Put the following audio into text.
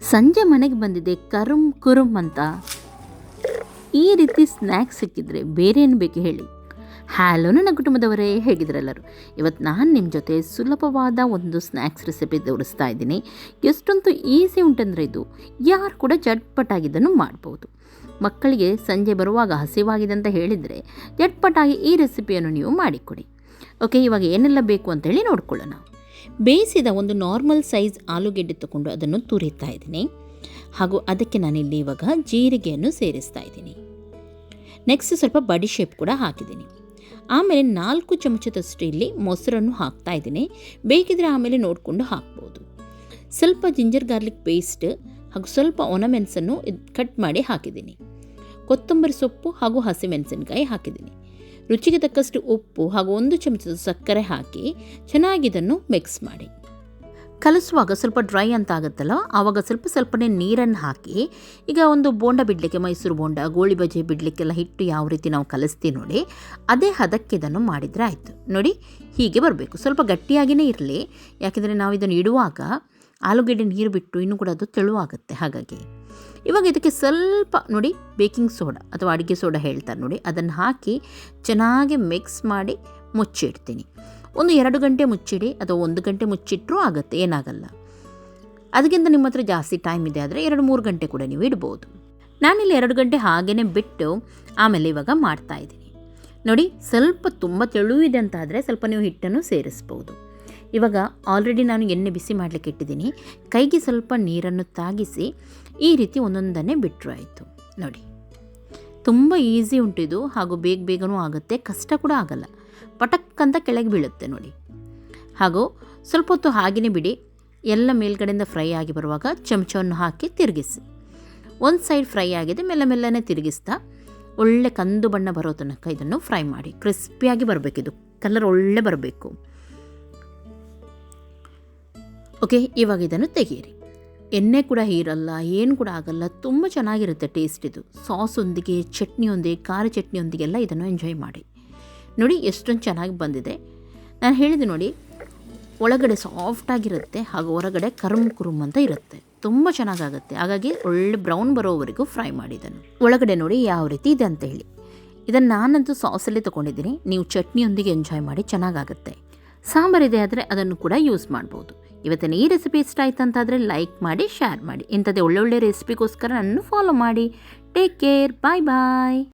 ಸಂಜೆ ಮನೆಗೆ ಬಂದಿದೆ ಕರುಮ್ ಕುರುಮ್ ಅಂತ. ಈ ರೀತಿ ಸ್ನ್ಯಾಕ್ಸ್ ಸಿಕ್ಕಿದ್ರೆ ಬೇರೆ ಏನು ಬೇಕು ಹೇಳಿ. ಹ್ಯಾಲೋ ನನ್ನ ಕುಟುಂಬದವರೇ ಹೇಗಿದ್ರೆಲ್ಲರೂ ಇವತ್ತು ನಾನು ನಿಮ್ಮ ಜೊತೆ ಸುಲಭವಾದ ಒಂದು ಸ್ನ್ಯಾಕ್ಸ್ ರೆಸಿಪಿ ತೋರಿಸ್ತಾ ಇದ್ದೀನಿ. ಎಷ್ಟೊಂದು ಈಸಿ ಉಂಟಂದರೆ ಇದು. ಯಾರು ಕೂಡ ಜಟ್ಪಟಾಗಿದ್ದನ್ನು ಮಾಡ್ಬೋದು. ಮಕ್ಕಳಿಗೆ ಸಂಜೆ ಬರುವಾಗ ಹಸಿವಾಗಿದೆ ಅಂತ ಹೇಳಿದರೆ ಜಟ್ಪಟಾಗಿ ಈ ರೆಸಿಪಿಯನ್ನು ನೀವು ಮಾಡಿಕೊಡಿ. ಓಕೆ ಇವಾಗ ಏನೆಲ್ಲ ಬೇಕು ಅಂತೇಳಿ ನೋಡ್ಕೊಳ್ಳೋಣ. ಬೇಯಿಸಿದ ಒಂದು ನಾರ್ಮಲ್ ಸೈಜ್ ಆಲೂಗೆಡ್ಡೆ ತಗೊಂಡು ಅದನ್ನು ತುರಿತಾ ಇದ್ದೀನಿ. ಹಾಗೂ ಅದಕ್ಕೆ ನಾನಿಲ್ಲಿ ಇವಾಗ ಜೀರಿಗೆಯನ್ನು ಸೇರಿಸ್ತಾ ಇದ್ದೀನಿ. ನೆಕ್ಸ್ಟ್ ಸ್ವಲ್ಪ ಬಡಿ ಶೇಪ್ ಕೂಡ ಹಾಕಿದ್ದೀನಿ. ಆಮೇಲೆ ನಾಲ್ಕು ಚಮಚದಷ್ಟು ಇಲ್ಲಿ ಮೊಸರನ್ನು ಹಾಕ್ತಾ ಇದ್ದೀನಿ. ಬೇಕಿದ್ರೆ ಆಮೇಲೆ ನೋಡಿಕೊಂಡು ಹಾಕ್ಬೋದು. ಸ್ವಲ್ಪ ಜಿಂಜರ್ ಗಾರ್ಲಿಕ್ ಪೇಸ್ಟ್ ಹಾಗೂ ಸ್ವಲ್ಪ ಒಣಮೆಣಸನ್ನು ಕಟ್ ಮಾಡಿ ಹಾಕಿದ್ದೀನಿ. ಕೊತ್ತಂಬರಿ ಸೊಪ್ಪು ಹಾಗೂ ಹಸಿಮೆಣಸಿನಕಾಯಿ ಹಾಕಿದ್ದೀನಿ. ರುಚಿಗೆ ತಕ್ಕಷ್ಟು ಉಪ್ಪು ಹಾಗೂ ಒಂದು ಚಮಚದ ಸಕ್ಕರೆ ಹಾಕಿ ಚೆನ್ನಾಗಿ ಇದನ್ನು ಮಿಕ್ಸ್ ಮಾಡಿ. ಕಲಿಸುವಾಗ ಸ್ವಲ್ಪ ಡ್ರೈ ಅಂತ ಆಗುತ್ತಲ್ಲ, ಆವಾಗ ಸ್ವಲ್ಪ ಸ್ವಲ್ಪನೇ ನೀರನ್ನು ಹಾಕಿ, ಈಗ ಒಂದು ಬೋಂಡ ಬಿಡಲಿಕ್ಕೆ, ಮೈಸೂರು ಬೋಂಡ, ಗೋಳಿ ಬಜೆ ಬಿಡಲಿಕ್ಕೆಲ್ಲ ಹಿಟ್ಟು ಯಾವ ರೀತಿ ನಾವು ಕಲಿಸ್ತೀವಿ ನೋಡಿ, ಅದೇ ಹದಕ್ಕೆ ಇದನ್ನು ಮಾಡಿದರೆ ಆಯಿತು. ನೋಡಿ, ಹೀಗೆ ಬರಬೇಕು. ಸ್ವಲ್ಪ ಗಟ್ಟಿಯಾಗಿಯೇ ಇರಲಿ, ಯಾಕೆಂದರೆ ನಾವು ಇದನ್ನು ಇಡುವಾಗ ಆಲೂಗೆಡ್ಡೆ ನೀರು ಬಿಟ್ಟು ಇನ್ನೂ ಕೂಡ ಅದು ತೆಳುವಾಗುತ್ತೆ ಹಾಗಾಗಿ. ಇವಾಗ ಇದಕ್ಕೆ ಸ್ವಲ್ಪ ನೋಡಿ ಬೇಕಿಂಗ್ ಸೋಡಾ ಅಥವಾ ಅಡುಗೆ ಸೋಡಾ ಹೇಳ್ತಾರೆ ನೋಡಿ. ಅದನ್ನು ಹಾಕಿ ಚೆನ್ನಾಗಿ ಮಿಕ್ಸ್ ಮಾಡಿ ಮುಚ್ಚಿಡ್ತೀನಿ. ಒಂದು ಎರಡು ಗಂಟೆ ಮುಚ್ಚಿಡಿ ಅಥವಾ ಒಂದು ಗಂಟೆ ಮುಚ್ಚಿಟ್ಟರೂ ಆಗುತ್ತೆ, ಏನಾಗಲ್ಲ. ಅದಕ್ಕಿಂತ ನಿಮ್ಮ ಹತ್ರ ಜಾಸ್ತಿ ಟೈಮ್ ಇದೆ ಆದರೆ ಎರಡು ಮೂರು ಗಂಟೆ ಕೂಡ ನೀವು ಇಡ್ಬೋದು. ನಾನಿಲ್ಲಿ ಎರಡು ಗಂಟೆ ಹಾಗೇ ಬಿಟ್ಟು ಆಮೇಲೆ ಇವಾಗ ಮಾಡ್ತಾ ಇದ್ದೀನಿ. ನೋಡಿ, ಸ್ವಲ್ಪ ತುಂಬ ತೆಳುವಿದೆ ಅಂತಾದರೆ ಸ್ವಲ್ಪ ನೀವು ಹಿಟ್ಟನ್ನು ಸೇರಿಸ್ಬೋದು. ಇವಾಗ ಆಲ್ರೆಡಿ ನಾನು ಎಣ್ಣೆ ಬಿಸಿ ಮಾಡಲಿಕ್ಕೆ ಇಟ್ಟಿದ್ದೀನಿ. ಕೈಗೆ ಸ್ವಲ್ಪ ನೀರನ್ನು ತಾಗಿಸಿ ಈ ರೀತಿ ಒಂದೊಂದನ್ನೇ ಬಿಟ್ಟರು ಆಯಿತು. ನೋಡಿ. ತುಂಬ ಈಸಿ ಉಂಟಿದು ಹಾಗೂ ಬೇಗ ಬೇಗನೂ ಆಗುತ್ತೆ. ಕಷ್ಟ ಕೂಡ ಆಗಲ್ಲ. ಪಟಕ್ ಅಂತ ಕೆಳಗೆ ಬೀಳುತ್ತೆ ನೋಡಿ. ಹಾಗೂ ಸ್ವಲ್ಪ ಹೊತ್ತು ಹಾಗೆಯೇ ಬಿಡಿ. ಎಲ್ಲ ಮೇಲ್ಗಡೆಯಿಂದ ಫ್ರೈ ಆಗಿ ಬರುವಾಗ ಚಮಚವನ್ನು ಹಾಕಿ ತಿರುಗಿಸಿ. ಒಂದು ಸೈಡ್ ಫ್ರೈ ಆಗಿದೆ. ಮೆಲ್ಲ ಮೆಲ್ಲನೆ ತಿರುಗಿಸ್ತಾ ಒಳ್ಳೆ ಕಂದು ಬಣ್ಣ ಬರೋ ತನಕ ಇದನ್ನು ಫ್ರೈ ಮಾಡಿ. ಕ್ರಿಸ್ಪಿಯಾಗಿ ಬರಬೇಕಿದು. ಕಲರ್ ಒಳ್ಳೆ ಬರಬೇಕು. ಓಕೆ ಇವಾಗ ಇದನ್ನು ತೆಗೀರಿ. ಎಣ್ಣೆ ಕೂಡ ಹೀರಲ್ಲ, ಏನು ಕೂಡ ಆಗಲ್ಲ, ತುಂಬ ಚೆನ್ನಾಗಿರುತ್ತೆ ಟೇಸ್ಟ್ ಇದು. ಸಾಸೊಂದಿಗೆ ಚಟ್ನಿಯೊಂದಿಗೆ ಖಾರ ಚಟ್ನಿಯೊಂದಿಗೆಲ್ಲ ಇದನ್ನು ಎಂಜಾಯ್ ಮಾಡಿ. ನೋಡಿ, ಎಷ್ಟೊಂದು ಚೆನ್ನಾಗಿ ಬಂದಿದೆ. ನಾನು ಹೇಳಿದೆ ನೋಡಿ, ಒಳಗಡೆ ಸಾಫ್ಟಾಗಿರುತ್ತೆ ಹಾಗೂ ಹೊರಗಡೆ ಕರುಮ್ ಕುರುಮ್ ಅಂತ ಇರುತ್ತೆ. ತುಂಬ ಚೆನ್ನಾಗಾಗುತ್ತೆ. ಹಾಗಾಗಿ ಒಳ್ಳೆ ಬ್ರೌನ್ ಬರೋವರೆಗೂ ಫ್ರೈ ಮಾಡಿ ಇದನ್ನು. ಒಳಗಡೆ ನೋಡಿ ಯಾವ ರೀತಿ ಇದೆ ಅಂತ ಹೇಳಿ. ಇದನ್ನು ನಾನಂತೂ ಸಾಸಲ್ಲಿ ತೊಗೊಂಡಿದ್ದೀನಿ. ನೀವು ಚಟ್ನಿಯೊಂದಿಗೆ ಎಂಜಾಯ್ ಮಾಡಿ ಚೆನ್ನಾಗಾಗುತ್ತೆ. ಸಾಂಬಾರಿದೆ ಆದರೆ ಅದನ್ನು ಕೂಡ ಯೂಸ್ ಮಾಡ್ಬೋದು. ಇವತ್ತಿನ ಈ ರೆಸಿಪಿ ಇಷ್ಟ ಆಯ್ತು ಅಂತಾದರೆ ಲೈಕ್ ಮಾಡಿ ಶೇರ್ ಮಾಡಿ. ಇಂಥದ್ದೇ ಒಳ್ಳೊಳ್ಳೆ ರೆಸಿಪಿಗೋಸ್ಕರ ನನ್ನ ಫಾಲೋ ಮಾಡಿ. ಟೇಕ್ ಕೇರ್ ಬಾಯ್ ಬಾಯ್